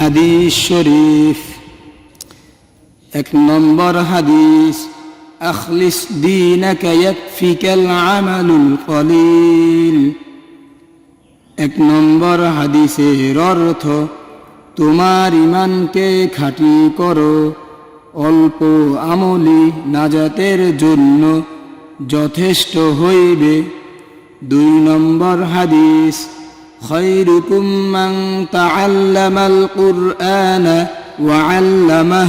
হাদিস শরীফ। এক নম্বর হাদিস, আখলিস দিনাকা ইয়াকফিকাল আমালুল কলিল। এক নম্বর হাদিসের অর্থ, তোমার ইমানকে খাটি করো অল্প আমলি নাজাতের জন্য যথেষ্ট হইবে। দুই নম্বর হাদিস خيركم من تعلم القرآن وعلمه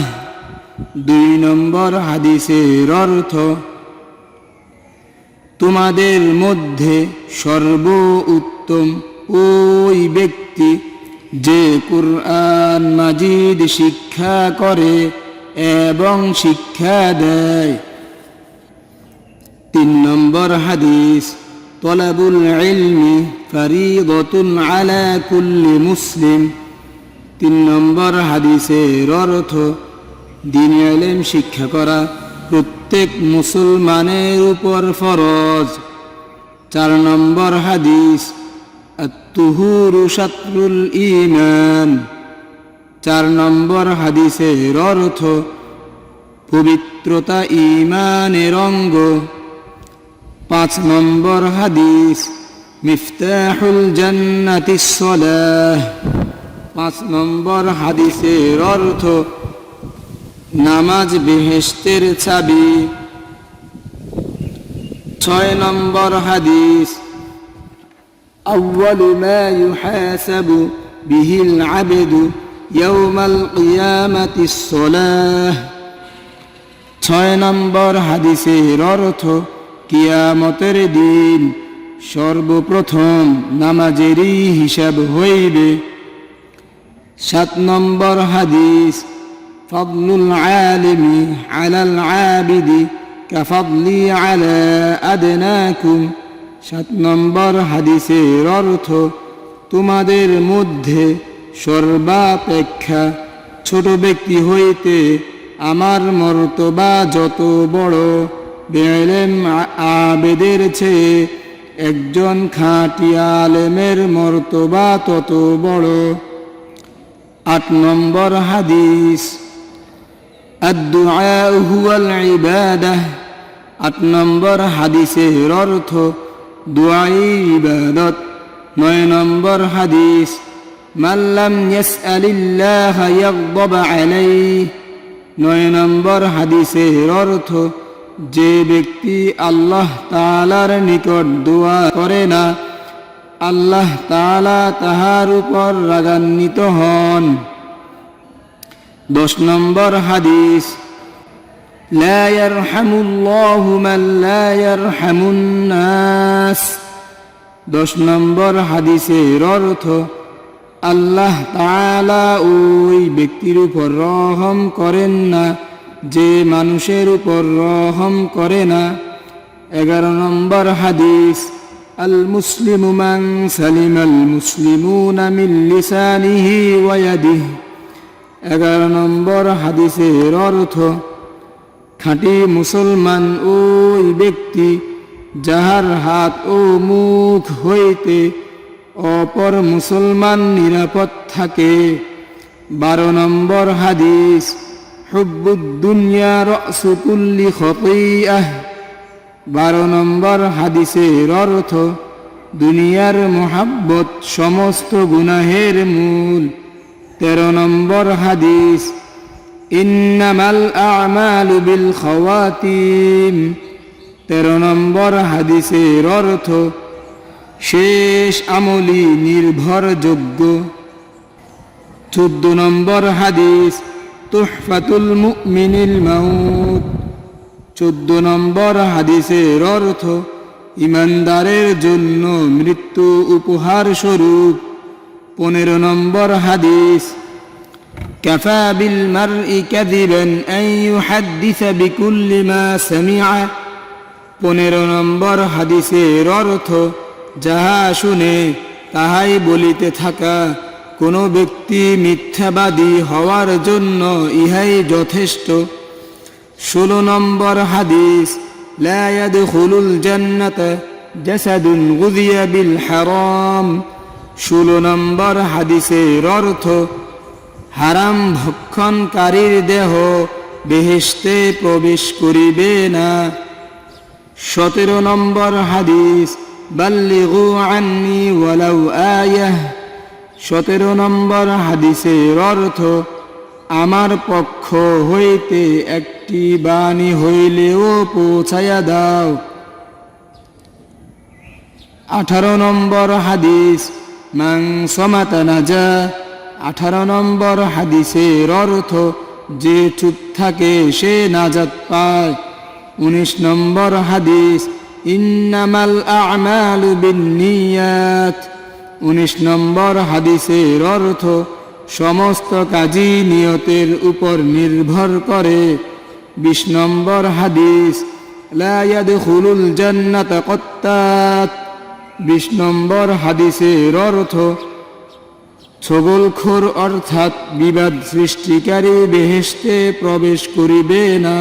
দুই নম্বর হাদিসের অর্থ তোমাদের মধ্যে সর্ব উত্তম ওই ব্যক্তি যে কুরআন মাজিদ শিক্ষা করে এবং শিক্ষা দেয় তিন নম্বর হাদিস তলাবুল ইলমি ফরিদতুন আলা কুল্লি মুসলিম তিন নম্বর হাদিসের অর্থ, দিন এলেম শিক্ষা করা প্রত্যেক মুসলমানের উপর ফরজ। চার নম্বর হাদিস, আত্তুহুরু শাত্রুল ইমান চার নম্বর হাদিসের অর্থ, পবিত্রতা ইমানের অঙ্গ। পাঁচ নম্বর হাদিস মিফতাহুল জান্নাতিস সলাহ পাঁচ নম্বর হাদিসের অর্থ নামাজ বেহেস্তের চাবি ছয় নম্বর হাদিস أول ما يحاسب به العبد يوم القيامة الصلاة ছয় নম্বর হাদিসের অর্থ কিয়ামতের দিন সর্বপ্রথম নামাজেরই হিসাব হইবে। সাত নম্বর হাদিস, ফদলুল আলমি আলাল আবিদি কাফাবলি আলা আদনাকুম। সাত নম্বর হাদিসের অর্থ, তোমাদের মধ্যে সর্বাপেক্ষা ছোট ব্যক্তি হইতে আমার মর্তবা যত বড় বেলেম আবেদের চেয়ে একজন খাঁটি আলেমের মর্তবা তত বড়। আট নম্বর হাদিস আট নম্বর হাদিসের অর্থ দুয়াই ইবাদত। নয় নম্বর হাদিস মাল্লাম ইয়াস আলিল্লাহ ইয়াগদব আলাইহি। নয় নম্বর হাদিসের অর্থ যে ব্যক্তি আল্লাহ তাআলার নিকট দোয়া করে না আল্লাহ তাআলা তাহার উপর রাগান্বিত হন দশ নম্বর হাদিস لا يرحم الله من لا يرحم الناس দশ নম্বর হাদিসের অর্থ আল্লাহ তাআলা ওই ব্যক্তির উপর রহম করেন না যে মানুষের উপর রহম করে না, এগারো নম্বর হাদিস আল মুসলিম মান সালিম আল মুসলিমুনা মিন এগারো নম্বর হাদিসের অর্থ, খাঁটি মুসলমান ওই ব্যক্তি যাহার হাত ও মুখ হইতে অপর মুসলমান নিরাপদ থাকে। বারো নম্বর হাদিস হুব্বুদ্দুনিয়া রসুকুল্লি খতিয়াহ বারো নম্বর হাদিসের অর্থ, দুনিয়ার মোহাব্বত সমস্ত গুনাহের মূল। তেরো নম্বর হাদিস, ইন্নামাল আমালু বিল খাওয়াতিম। তেরো নম্বর হাদিসের অর্থ, শেষ আমলি নির্ভরযোগ্য। চোদ্দ নম্বর হাদিস তুহফাতুল মুমিনিল মাউত চোদ্দ নম্বর হাদিসের অর্থ ইমানদারের জন্য মৃত্যু উপহার স্বরূপ পনেরো নম্বর হাদিস كفى بالمرء كذبا أن يحدث بكل ما سمع পনেরো নম্বর হাদিসের অর্থ যাহা শুনে তাহাই বলিতে থাকা কোনো ব্যক্তি মিথ্যাবাদী হওয়ার জন্য ইহাই যথেষ্ট। ষোলো নম্বর হাদিস হুলুল বিল ষোলো নম্বর হাদিসের অর্থ, হারাম ভক্ষণকারীর দেহ বেহেস্তে প্রবেশ করিবে না। সতেরো নম্বর হাদিস, বাল্লিগু আন্নি ওয়ালাউ আয়াহ। সতেরো নম্বর হাদিসের অর্থ, আমার পক্ষ হইতে একটি বাণী হইলেও পৌঁছায়া দাও। আঠারো নম্বর হাদিস মাং সমাতা নাজা। আঠারো নম্বর হাদিসের অর্থ, যে চুপ থাকে সে নাজাত পায়। উনিশ নম্বর হাদিস, ইন্নামাল আমালু বিন্নিয়াত উনিশ নম্বর হাদিসের অর্থ, সমস্ত কাজই নিয়তের উপর নির্ভর করে। বিশ নম্বর হাদিস, লা ইয়াদখুলুল জান্নাত কত্তাত। বিশ নম্বর হাদিসের অর্থ ছগলখোর অর্থাৎ বিবাদ সৃষ্টিকারী বেহেশতে প্রবেশ করিবে না।